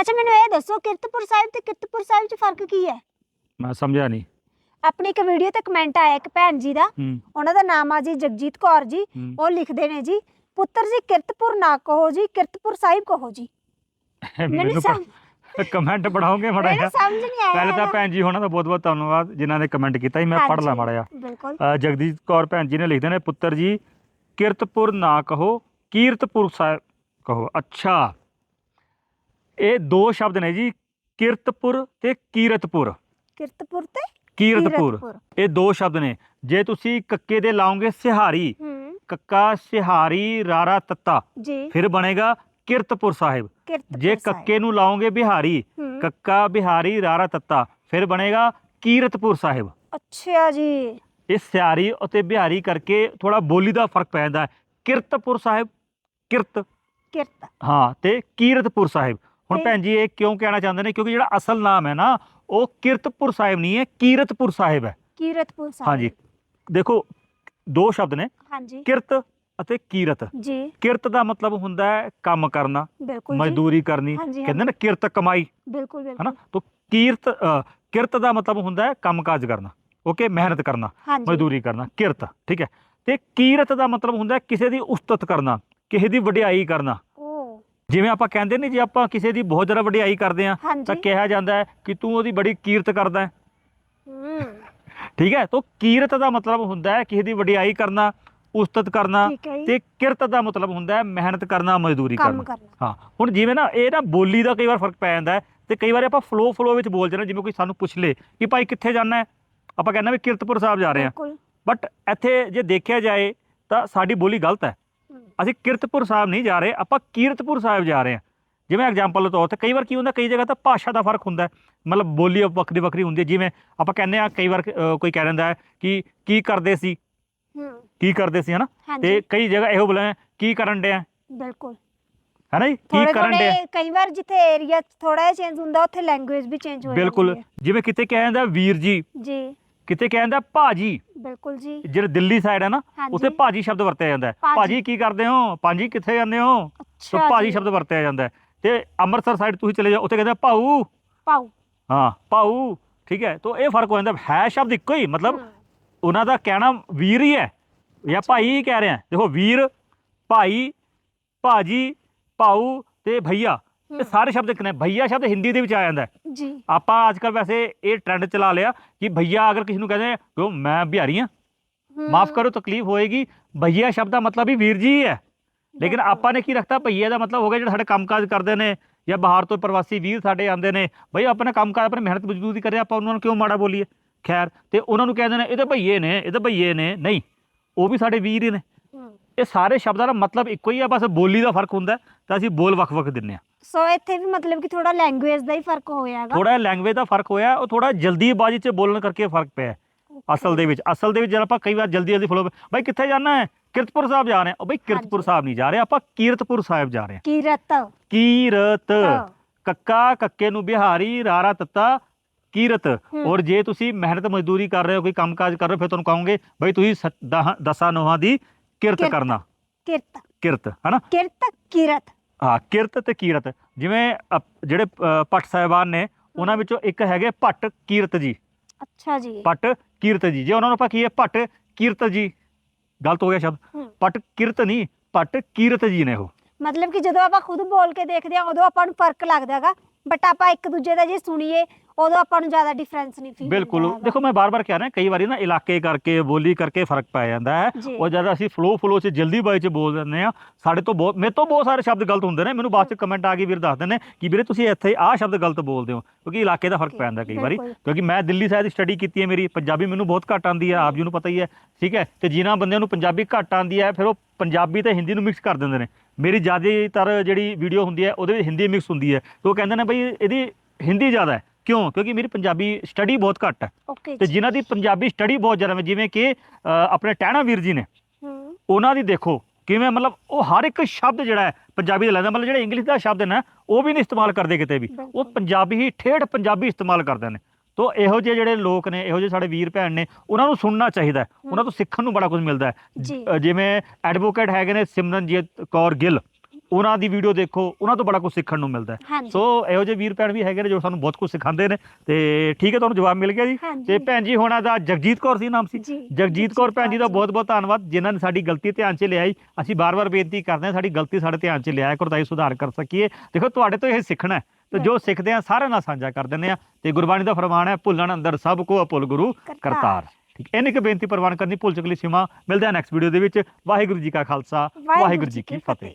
ਅੱਛਾ ਮੈਨੂੰ ਇਹ ਦੱਸੋ ਕਿਰਤਪੁਰ ਸਾਹਿਬ ਤੇ ਕਿਰਤਪੁਰ ਸਾਹਿਬ 'ਚ ਫ਼ਰਕ ਕੀ ਹੈ? ਮੈਂ ਸਮਝਿਆ ਨਹੀਂ। ਆਪਣੀ ਇੱਕ ਵੀਡੀਓ ਤੇ ਕਮੈਂਟ ਆਇਆ ਇੱਕ ਭੈਣ ਜੀ ਦਾ। ਹੂੰ। ਉਹਨਾਂ ਦਾ ਨਾਮ ਆ ਜੀ ਜਗਜੀਤ ਕੌਰ ਜੀ। ਹੂੰ। ਉਹ ਲਿਖਦੇ ਨੇ ਜੀ ਪੁੱਤਰ ਜੀ ਕਿਰਤਪੁਰ ਨਾ ਕਹੋ ਜੀ ਕਿਰਤਪੁਰ ਸਾਹਿਬ ਕਹੋ ਜੀ। ਮੈਨੂੰ ਕਮੈਂਟ ਪੜਾਓਗੇ ਮੜਾ ਮੈਨੂੰ ਸਮਝ ਨਹੀਂ ਆਇਆ ਪਹਿਲੇ ਤਾਂ ਹੈਗਾ। ਭੈਣ ਜੀ ਹੋਣਾ ਦਾ ਬਹੁਤ ਬਹੁਤ ਧੰਨਵਾਦ ਜਿਨ੍ਹਾਂ ਨੇ ਕਮੈਂਟ ਕੀਤਾ ਸੀ ਮੈਂ ਪੜ੍ਹ ਲਾ ਹਾਂਜੀ, ਮੜਾ ਬਿਲਕੁਲ। ਜਗਦੀਪ ਕੌਰ ਭੈਣ ਜੀ ਨੇ ਲਿਖਦੇ ਨੇ ਪੁੱਤਰ ਜੀ ਕਿਰਤਪੁਰ ਨਾ ਕਹੋ ਕੀਰਤਪੁਰ ਸਾਹਿਬ ਕਹੋ। ਅੱਛਾ। ਇਹ ਦੋ ਸ਼ਬਦ ਨੇ ਜੀ ਕਿਰਤਪੁਰ ਤੇ ਕੀਰਤਪੁਰ। ਕਿਰਤਪੁਰ ਤੇ ਕੀਰਤਪੁਰ। ਇਹ ਦੋ ਸ਼ਬਦ ਨੇ। ਜੇ ਤੁਸੀਂ ਕੱਕੇ ਦੇ ਲਾਓਗੇ ਸਿਹਾਰੀ ਕੱਕਾ ਸਿਹਾਰੀ ਰਾਰਾ ਤੱਤਾ ਫਿਰ ਬਣੇਗਾ ਕਿਰਤਪੁਰ ਸਾਹਿਬ। ਜੇ। ਕੱਕੇ ਨੂੰ ਲਾਓਗੇ ਬਿਹਾਰੀ ਕੱਕਾ ਬਿਹਾਰੀ ਰਾਰਾ ਤੱਤਾ ਫਿਰ ਬਣੇਗਾ ਕੀਰਤਪੁਰ ਸਾਹਿਬ। ਅੱਛਾ ਜੀ। ਇਹ ਸਿਆਰੀ ਅਤੇ ਬਿਹਾਰੀ ਕਰਕੇ ਥੋੜਾ ਬੋਲੀ ਦਾ ਫ਼ਰਕ ਪੈ ਜਾਂਦਾ ਹੈ। ਕਿਰਤਪੁਰ ਸਾਹਿਬ ਕਿਰਤ। ਕਿਰਤ। ਹਾਂ ਤੇ ਕੀਰਤਪੁਰ ਸਾਹਿਬ। ਹੁਣ ਭੈਣ ਜੀ ਇਹ ਕਿਉਂ ਕਹਿਣਾ ਚਾਹੁੰਦੇ ਨੇ? ਕਿਉਂਕਿ ਜਿਹੜਾ ਅਸਲ ਨਾਮ ਹੈ ਨਾ ਉਹ ਕਿਰਤਪੁਰ ਸਾਹਿਬ ਨਹੀਂ ਹੈ ਕੀਰਤਪੁਰ ਸਾਹਿਬ ਹੈ। ਕੀਰਤਪੁਰ ਸਾਹਿਬ। ਹਾਂਜੀ। ਦੇਖੋ ਦੋ ਸ਼ਬਦ ਨੇ। ਹਾਂਜੀ। ਕਿਰਤ ਅਤੇ ਕੀਰਤ। ਜੀ। ਕਿਰਤ ਦਾ ਮਤਲਬ ਹੁੰਦਾ ਹੈ ਕੰਮ ਕਰਨਾ ਮਜ਼ਦੂਰੀ ਕਰਨੀ। ਕਹਿੰਦੇ ਨੇ ਕਿਰਤ ਕਮਾਈ। ਬਿਲਕੁਲ ਹਨਾ? ਬਿਲਕੁਲ ਤਾਂ ਕੀਰਤ ਕਿਰਤ ਦਾ ਮਤਲਬ ਹੁੰਦਾ ਹੈ ਕੰਮਕਾਜ ਕਰਨਾ। ਓਕੇ? ਮਿਹਨਤ ਕਰਨਾ ਮਜ਼ਦੂਰੀ ਕਰਨਾ ਕਿਰਤ। ਠੀਕ ਹੈ? ਤੇ ਕੀਰਤ ਦਾ ਮਤਲਬ ਹੁੰਦਾ ਹੈ ਕਿਸੇ ਦੀ ਉਸਤਤ ਕਰਨਾ ਕਿਸੇ ਦੀ ਵਡਿਆਈ ਕਰਨਾ। ਜਿਵੇਂ ਆਪਾਂ ਕਹਿੰਦੇ ਨੇ ਜੇ ਆਪਾਂ ਕਿਸੇ ਦੀ ਬਹੁਤ ਜ਼ਿਆਦਾ ਵਡਿਆਈ ਕਰਦੇ ਆ ਤਾਂ ਹਾਂਜੀ। ਕਿਹਾ ਜਾਂਦਾ ਹੈ ਕਿ ਤੂੰ ਉਹਦੀ ਬੜੀ ਕੀਰਤ ਕਰਦਾ ਹੈ। ਠੀਕ ਹੈ? ਤਾਂ ਕੀਰਤ ਦਾ ਮਤਲਬ ਹੁੰਦਾ ਹੈ ਕਿਸੇ ਦੀ ਵਡਿਆਈ ਕਰਨਾ ਉਸਤਤ ਕਰਨਾ ਠੀਕ ਹੈ ਜੀ। ਤੇ ਕਿਰਤ ਦਾ ਮਤਲਬ ਹੁੰਦਾ ਹੈ ਮਿਹਨਤ ਕਰਨਾ ਮਜ਼ਦੂਰੀ ਕੰਮ ਕਰਨਾ। ਕਰਨਾ। ਹਾਂ ਹੁਣ ਜਿਵੇਂ ਨਾ ਇਹ ਨਾ ਬੋਲੀ ਦਾ ਕਈ ਵਾਰ ਫ਼ਰਕ ਪੈ ਜਾਂਦਾ ਹੈ ਤੇ ਕਈ ਵਾਰ ਆਪਾਂ ਫਲੋ ਫਲੋ ਵਿੱਚ ਬੋਲ ਜਾਂਦੇ ਹਾਂ, ਜਿਵੇਂ ਕੋਈ ਸਾਨੂੰ ਪੁੱਛ ਲੇ ਕਿ ਭਾਈ ਕਿੱਥੇ ਜਾਣਾ ਹੈ? ਆਪਾਂ ਕਹਿੰਦੇ ਵੀ ਕਿਰਤਪੁਰ ਸਾਹਿਬ ਜਾ ਰਹੇ ਹਾਂ। ਬਿਲਕੁਲ। ਬਟ ਇੱਥੇ ਜੇ ਦੇਖਿਆ ਜਾਏ ਤਾਂ ਸਾਡੀ ਬੋਲੀ ਗਲਤ ਹੂੰ, ਅਸੀਂ ਕਿਰਤਪੁਰ ਸਾਹਿਬ ਨਹੀਂ ਜਾ ਰਹੇ ਆਪਾਂ ਕੀਰਤਪੁਰ ਸਾਹਿਬ ਜਾ ਰਹੇ ਹਾਂ। ਜਿਵੇਂ ਐਗਜ਼ਾਮਪਲ ਦੇ ਤੌਰ ਤੇ ਕਈ ਵਾਰ ਕੀ ਹੁੰਦਾ ਕਈ ਜਗ੍ਹਾ ਤਾਂ ਭਾਸ਼ਾ ਦਾ ਫ਼ਰਕ ਹੁੰਦਾ ਹੈ। ਮਤਲਬ ਬੋਲੀ ਵੱਖਰੀ ਵੱਖਰੀ ਹੁੰਦੀ ਹੈ ਜਿਵੇਂ ਆਪਾਂ ਕਹਿੰਦੇ ਆ ਕਈ ਵਾਰ ਕੋਈ ਕਹਿ ਦਿੰਦਾ ਹੈ ਕਿ ਕੀ ਕਰਦੇ ਸੀ? ਹੂੰ। ਕੀ ਕਰਦੇ ਸੀ ਹਨਾ? ਤੇ ਕਈ ਜਗ੍ਹਾ ਇਹੋ ਬੋਲੇ ਕੀ ਕਰਨ ਡਿਆ ਬਿਲਕੁਲ। ਹਨਾ ਜੀ? ਕੀ ਕਰਨ ਡਿਆ ਥੋੜੇ ਕਈ ਵਾਰ ਜਿੱਥੇ ਏਰੀਆ ਥੋੜਾ ਜਿਹਾ ਚੇਂਜ ਹੁੰਦਾ ਉੱਥੇ ਲੈਂਗੁਏਜ ਵੀ ਚੇਂਜ ਹੋ ਜਾਂਦੀ ਬਿਲਕੁਲ ਹੈ। ਜਿਵੇਂ ਕਿਤੇ ਕਹਿ ਜਾਂਦਾ ਵੀਰ ਜੀ ਜੀ। ਕਿਤੇ ਕਹਿ ਜਾਂਦਾ? ਭਾਜੀ। ਬਿਲਕੁਲ ਜੀ। ਜਿਹੜੇ ਦਿੱਲੀ ਸਾਈਡ ਹੈ ਨਾ ਹਾਂਜੀ। ਉੱਥੇ ਭਾਜੀ ਸ਼ਬਦ ਵਰਤਿਆ ਜਾਂਦਾ ਹੈ। ਭਾਜੀ। ਭਾਜੀ ਕੀ ਕਰਦੇ ਹੋ? ਭਾਜੀ ਕਿੱਥੇ ਜਾਂਦੇ ਹੋ? ਸੋ ਅੱਛਾ ਭਾਜੀ ਜੀ, ਸ਼ਬਦ ਵਰਤਿਆ ਜਾਂਦਾ ਹੈ। ਤੇ ਅੰਮ੍ਰਿਤਸਰ ਸਾਈਡ ਤੁਸੀਂ ਚਲੇ ਜਾਓ ਉੱਥੇ ਕਹਿੰਦੇ ਆ ਭਾਊ। ਪਾਉ ਹਾਂ ਭਾਊ। ਠੀਕ ਹੈ। ਤਾਂ ਇਹ ਫ਼ਰਕ ਹੋ ਜਾਂਦਾ। ਹੈ ਸ਼ਬਦ ਇੱਕੋ ਹੀ ਮਤਲਬ ਹੂੰ, ਉਹਨਾਂ ਦਾ ਕਹਿਣਾ ਵੀਰ ਹੀ ਹੈ ਜਾਂ ਭਾਈ ਹੀ ਕਹਿ ਰਹੇ ਆ ਦੇਖੋ ਵੀਰ ਭਾਈ ਭਾਜੀ ਭਾਊ ਤੇ ਭਈਆ। ਇਹ ਸਾਰੇ ਸ਼ਬਦ ਇੱਕ ਨੇ ਭਈਆ ਸ਼ਬਦ ਹਿੰਦੀ ਦੇ ਵਿੱਚ ਆ ਜਾਂਦਾ ਹੈ। ਜੀ। ਆਪਾਂ ਅੱਜ ਕੱਲ ਵੈਸੇ ਇਹ ਟ੍ਰੈਂਡ ਚਲਾ ਲਿਆ ਕਿ ਭਈਆ ਅਗਰ ਕਿਸੇ ਨੂੰ ਕਹਿੰਦੇ ਕਿ ਮੈਂ ਬਿਹਾਰੀ ਹਾਂ ਮਾਫ ਕਰੋ ਤਕਲੀਫ ਹੋਏਗੀ। ਭਈਆ ਸ਼ਬਦ ਦਾ ਮਤਲਬ ਹੀ ਵੀਰ ਜੀ ਹੀ ਲੇਕਿਨ। ਆਪਾਂ ਨੇ ਕੀ ਰੱਖਤਾ? ਭਈਆ ਦਾ ਮਤਲਬ ਹੋ ਗਿਆ ਜਿਹੜੇ ਸਾਡੇ ਕੰਮਕਾਜ ਕਰਦੇ ਨੇ ਜਾਂ ਬਾਹਰ ਤੋਂ ਪ੍ਰਵਾਸੀ ਵੀਰ ਸਾਡੇ ਆਉਂਦੇ ਨੇ। ਬਈ ਆਪਣਾ ਕੰਮਕਾਜ ਆਪਣੀ ਮਿਹਨਤ ਮਜ਼ਦੂਰੀ ਕਰੇ ਆਪਾਂ ਉਹਨਾਂ ਨੂੰ ਕਿਉਂ ਮਾੜਾ ਬੋਲੀਏ? ਖੈਰ ਤੇ ਉਹਨਾਂ ਨੂੰ ਕਹਿੰਦੇ ਨੇ ਇਹ ਤਾਂ ਭਈਏ ਨੇ ਇਹ ਤਾਂ ਭਈਏ ਨੇ ਨਹੀਂ। ਉਹ ਵੀ ਸਾਡੇ ਵੀਰ ਹੀ ਨੇ। ਇਹ ਸਾਰੇ ਸ਼ਬਦਾਂ ਦਾ ਮਤਲਬ ਇੱਕੋ ਹੀ ਆ ਬਸ ਬੋਲੀ ਦਾ ਫ਼ਰਕ ਹੁੰਦਾ ਤਾਂ ਅਸੀਂ ਬੋਲ ਵੱਖ-ਵੱਖ ਦਿੰਨੇ ਆ ਸੋ ਇੱਥੇ ਵੀ ਮਤਲਬ ਕਿ ਥੋੜਾ ਲੈਂਗੁਏਜ ਦਾ ਹੀ ਫ਼ਰਕ ਹੋਇਆਗਾ ਥੋੜਾ ਲੈਂਗੁਏਜ ਦਾ ਫ਼ਰਕ ਹੋਇਆ ਉਹ ਥੋੜਾ ਜਲਦੀਬਾਜ਼ੀ 'ਚ ਬੋਲਣ ਕਰਕੇ ਫ਼ਰਕ ਪਿਆ। ਅਸਲ ਦੇ ਵਿੱਚ। ਅਸਲ ਦੇ ਵਿੱਚ ਜਦ ਆਪਾਂ ਕਈ ਵਾਰ ਜਲਦੀ ਜਲਦੀ ਫਲੋ ਬਾਈ ਕਿੱਥੇ ਜਾਣਾ ਹੈ? ਕਿਰਤਪੁਰ ਸਾਹਿਬ ਜਾ ਰਹੇ ਹਾਂ। ਉਹ ਬਈ ਕਿਰਤਪੁਰ। ਸਾਹਿਬ ਨਹੀਂ ਜਾ ਰਹੇ ਆਪਾਂ ਕੀਰਤਪੁਰ ਸਾਹਿਬ ਜਾ ਰਹੇ ਹਾਂ। ਕੀਰਤ। ਕੀਰਤ। ਕੱਕਾ ਕੱਕੇ ਨੂੰ ਬਿਹਾਰੀ ਰਾਰਾ ਤੱਤਾ ਕੀਰਤ। ਔਰ ਜੇ ਤੁਸੀਂ ਮਿਹਨਤ ਮਜ਼ਦੂਰੀ ਕਰ ਰਹੇ ਹੋ ਕੋਈ ਕੰਮਕਾਜ ਕਰ ਰਹੇ ਹੋ ਫਿਰ ਤੁਹਾਨੂੰ ਕਹਾਂਗੇ ਬਈ ਤੁਸੀਂ ਦਸਾਂ ਨੋਹਾਂ ਦੀ ਕਿਰਤ ਕਿਰਤ। ਕਰਨਾ। ਕਿਰਤ। ਕਿਰਤ ਹਨਾ? ਕਿਰਤ ਕੀਰਤ। ਹਾਂ ਕਿਰਤ ਤੇ ਕੀਰਤ। ਜਿਵੇਂ ਅਪ- ਜਿਹੜੇ ਅ, ਭੱਟ ਸਾਹਿਬਾਨ ਨੇ ਉਹਨਾਂ ਵਿੱਚੋਂ ਇੱਕ ਹੈਗੇ ਭੱਟ ਕੀਰਤ ਜੀ। ਅੱਛਾ ਜੀ। ਭੱਟ ਕੀਰਤ ਜੀ। ਜੇ ਉਹਨਾਂ ਨੂੰ ਆਪਾਂ ਕਹੀਏ ਭੱਟ ਕੀਰਤ ਜੀ। ਗਲਤ ਹੋ ਗਿਆ ਸ਼ਬਦ। ਹੂੰ। ਭੱਟ ਕੀਰਤ ਨਹੀਂ ਭੱਟ ਕੀਰਤ ਜੀ ਨੇ ਉਹ। ਮਤਲਬ ਕਿ ਜਦੋਂ ਆਪਾਂ ਖੁਦ ਬੋਲ ਕੇ ਦੇਖਦੇ ਹਾਂ ਉਦੋਂ ਆਪਾਂ ਨੂੰ ਫ਼ਰਕ ਲੱਗਦਾ ਹੈਗਾ। ਬਟ ਆਪਾਂ ਇੱਕ ਦੂਜੇ ਦਾ ਜੇ ਸੁਣੀਏ ਉਦੋਂ ਆਪਾਂ ਨੂੰ ਜ਼ਿਆਦਾ ਡਿਫਰੈਂਸ ਨਹੀਂ ਫੀਲ ਬਿਲਕੁਲ। ਦੇਖੋ ਮੈਂ ਬਾਰ-ਬਾਰ ਕਹਿ ਰਿਹਾ ਕਈ ਵਾਰੀ ਨਾ ਇਲਾਕੇ ਕਰਕੇ ਬੋਲੀ ਕਰਕੇ ਫ਼ਰਕ ਪੈ ਜਾਂਦਾ ਹੈ। ਉਹ ਜਦ ਅਸੀਂ ਫਲੋ ਫਲੋ 'ਚ ਜਲਦੀ ਬਾਈ 'ਚ ਬੋਲ ਦਿੰਦੇ ਆ ਸਾਡੇ ਤੋਂ ਬਹੁਤ ਮੇਰੇ ਤੋਂ ਬਹੁਤ ਸਾਰੇ ਸ਼ਬਦ ਗਲਤ ਹੁੰਦੇ ਨੇ। ਮੈਨੂੰ ਬਾਅਦ 'ਚ ਕਮੈਂਟ ਆ ਕੇ ਵੀਰ ਦੱਸ ਦਿੰਦੇ ਕਿ ਵੀਰੇ ਤੁਸੀਂ ਇੱਥੇ ਆਹ ਸ਼ਬਦ ਗਲਤ ਬੋਲਦੇ ਹੋ ਕਿਉਂਕਿ ਇਲਾਕੇ ਦਾ ਫ਼ਰਕ ਪੈ ਜਾਂਦਾ ਕਈ ਵਾਰੀ। ਕਿਉਂਕਿ ਮੈਂ ਦਿੱਲੀ ਸਾਈਡ ਸਟੱਡੀ ਕੀਤੀ ਹੈ ਮੇਰੀ ਪੰਜਾਬੀ ਮੈਨੂੰ ਬਹੁਤ ਘੱਟ ਆਉਂਦੀ ਹੈ ਆਪ ਜੀ ਨੂੰ ਪਤਾ ਹੀ ਹੈ ਠੀਕ ਹੈ? ਤੇ ਜਿਨ੍ਹਾਂ ਬੰਦਿਆਂ ਨੂੰ ਪੰਜਾਬੀ ਘੱਟ ਆਉਂਦੀ ਹੈ ਫਿਰ ਉਹ ਪੰਜਾਬੀ ਤੇ ਹਿੰਦੀ ਨੂੰ ਮਿਕਸ ਕਰ ਦਿੰਦੇ ਨੇ। ਮੇਰੀ ਜ਼ਿਆਦਾਤਰ ਜਿਹੜੀ ਵੀਡੀਓ ਹੁੰਦੀ ਹੈ ਉਹਦੇ ਵਿੱਚ ਹਿੰਦੀ ਮਿਕਸ ਹੁੰਦੀ ਹੈ। ਤੇ ਉਹ ਕਹਿੰਦੇ ਨੇ ਬਈ ਇਹਦੀ ਹਿੰਦੀ ਜ਼ਿਆਦਾ ਹੈ। ਕਿਉਂ? ਕਿਉਂਕਿ ਮੇਰੀ ਪੰਜਾਬੀ ਸਟੱਡੀ ਬਹੁਤ ਘੱਟ ਹੈ। ਓਕੇ ਤੇ ਜਿਨ੍ਹਾਂ ਦੀ ਪੰਜਾਬੀ ਸਟੱਡੀ ਬਹੁਤ ਜ਼ਿਆਦਾ ਹੈ ਜਿਵੇਂ ਕਿ ਅ, ਆਪਣੇ ਟਹਿਣਾ ਵੀਰ ਜੀ ਨੇ। ਹੂੰ। ਉਹਨਾਂ ਦੀ ਦੇਖੋ ਕਿਵੇਂ ਮਤਲਬ ਉਹ ਹਰ ਇੱਕ ਸ਼ਬਦ ਜਿਹੜਾ ਹੈ ਪੰਜਾਬੀ ਦਾ ਲੈਂਦਾ ਮਤਲਬ ਜਿਹੜੇ ਇੰਗਲਿਸ਼ ਦਾ ਸ਼ਬਦ ਨੇ ਉਹ ਵੀ ਨਹੀਂ ਇਸਤੇਮਾਲ ਕਰਦੇ ਕਿਤੇ ਵੀ। ਉਹ ਬਿਲਕੁਲ। ਪੰਜਾਬੀ ਹੀ ਠੇਠ ਪੰਜਾਬੀ ਇਸਤੇਮਾਲ ਕਰਦੇ ਨੇ। ਤੋ ਇਹੋ ਜਿਹੇ ਜਿਹੜੇ ਲੋਕ ਨੇ ਇਹੋ ਜਿਹੇ ਸਾਡੇ ਵੀਰ ਭੈਣ ਨੇ ਉਹਨਾਂ ਨੂੰ ਸੁਣਨਾ ਚਾਹੀਦਾ ਹੈ। ਉਹਨਾਂ ਤੋਂ ਸਿੱਖਣ ਨੂੰ ਬੜਾ ਕੁਝ ਮਿਲਦਾ ਹੈ। ਜੀ। ਅ, ਜਿਵੇਂ ਐਡਵੋਕੇਟ ਹੈਗੇ ਨੇ ਸਿਮਰਨਜੀਤ ਕੌਰ ਗਿੱਲ। ਉਹਨਾਂ ਦੀ ਵੀਡੀਓ ਦੇਖੋ ਉਹਨਾਂ ਤੋਂ ਬੜਾ ਕੁਝ ਸਿੱਖਣ ਨੂੰ ਮਿਲਦਾ ਹੈ। ਹਾਂਜੀ। ਸੋ ਇਹੋ ਜਿਹੇ ਵੀਰ ਭੈਣ ਵੀ ਹੈਗੇ ਨੇ ਜੋ ਸਾਨੂੰ ਬਹੁਤ ਕੁਝ ਸਿਖਾਉਂਦੇ ਨੇ। ਤੇ ਠੀਕ ਹੈ ਤੁਹਾਨੂੰ ਜਵਾਬ ਮਿਲ ਗਿਆ ਜੀ। ਹਾਂਜੀ। ਤੇ ਭੈਣ ਜੀ ਹੋਣਾ ਦਾ ਜਗਜੀਤ ਕੌਰ ਸੀ ਨਾਮ ਸੀ। ਜੀ ਜਗਜੀਤ ਕੌਰ ਭੈਣ ਜੀ ਦਾ। ਬਹੁਤ ਬਹੁਤ ਧੰਨਵਾਦ ਜਿਨ੍ਹਾਂ ਨੇ ਸਾਡੀ ਗਲਤੀ ਧਿਆਨ 'ਚ ਲਿਆਈ। ਅਸੀਂ ਬਾਰ-ਬਾਰ ਬੇਨਤੀ ਕਰਦੇ ਹਾਂ ਸਾਡੀ ਗਲਤੀ ਸਾਡੇ ਧਿਆਨ 'ਚ ਲਿਆਇਆ ਕਰੋ ਤਾਂ ਅਸੀਂ ਸੁਧਾਰ ਕਰ ਸਕੀਏ। ਦੇਖੋ ਤੁਹਾਡੇ ਤੋਂ ਇਹ ਸਿੱਖਣਾ ਹੈ। ਤੇ ਜੋ ਸਿੱਖਦੇ ਆ ਸਾਰਿਆਂ ਨਾਲ ਸਾਂਝਾ ਕਰ ਦਿੰਦੇ ਆ ਤੇ ਗੁਰਬਾਣੀ ਦਾ ਫਰਮਾਨ ਹੈ ਭੁੱਲਣ ਅੰਦਰ ਸਭ ਕੋ ਅਪੁੱਲ ਗੁਰੂ ਕਰਤਾਰ। ਠੀਕ ਇੰਨੀ ਕੁ ਬੇਨਤੀ ਪ੍ਰਵਾਨ ਕਰਨੀ ਭੁੱਲ ਚੁਕਲੀ ਸੀਮਾ। ਮਿਲਦੇ ਆ ਨੈਕਸਟ ਵੀਡੀਓ ਦੇ ਵਿੱਚ। ਵਾਹਿਗੁਰੂ ਜੀ ਕਾ ਖਾਲਸਾ ਵਾਹਿਗੁਰੂ ਜੀ ਕੀ ਫਤਿਹ।